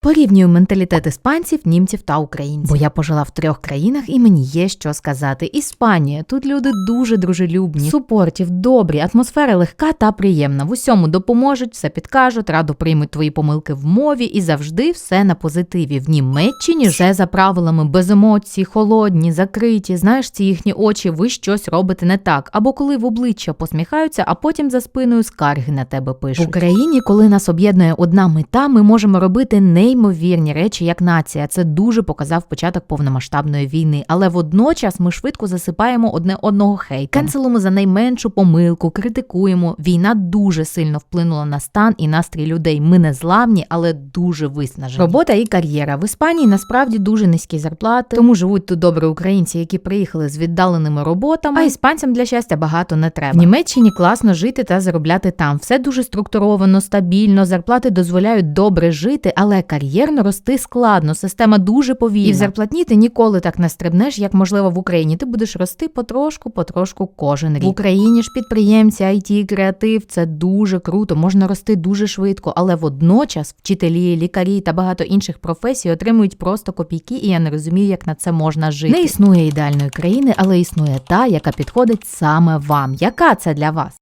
Порівнюю менталітет іспанців, німців та українців. Бо я пожила в трьох країнах і мені є що сказати. Іспанія тут люди дуже дружелюбні, супортів, добрі, атмосфера легка та приємна. В усьому допоможуть, все підкажуть, радо приймуть твої помилки в мові і завжди все на позитиві. В Німеччині все за правилами без емоцій, холодні, закриті. Знаєш, ці їхні очі, ви щось робите не так. Або коли в обличчя посміхаються, а потім за спиною скарги на тебе пишуть. В Україні, коли нас об'єднує одна мета, ми можемо робити неймовірні речі як нація. Це дуже показав початок повномасштабної війни. Але водночас ми швидко засипаємо одне одного хейтом. Кенселимо за найменшу помилку, критикуємо. Війна дуже сильно вплинула на стан і настрій людей. Ми не зламні, але дуже виснажені. Робота і кар'єра в Іспанії насправді дуже низькі зарплати, тому живуть тут добре українці, які приїхали з віддаленими роботами. А іспанцям для щастя багато не треба. В Німеччині класно жити та заробляти там. Все дуже структуровано, стабільно. Зарплати дозволяють добре жити, але кар'єрно рости складно. Система дуже повільна. І в зарплатні ти ніколи так не стрибнеш, як можливо в Україні. Ти будеш рости потрошку, потрошку кожен рік. В Україні ж підприємці, IT, креатив це дуже круто. Можна рости дуже швидко, але водночас вчителі, лікарі та багато інших професій отримують просто копійки, і я не розумію, як на це можна жити. Не існує ідеальної країни, але існує та, яка підходить саме вам. Яка це для вас?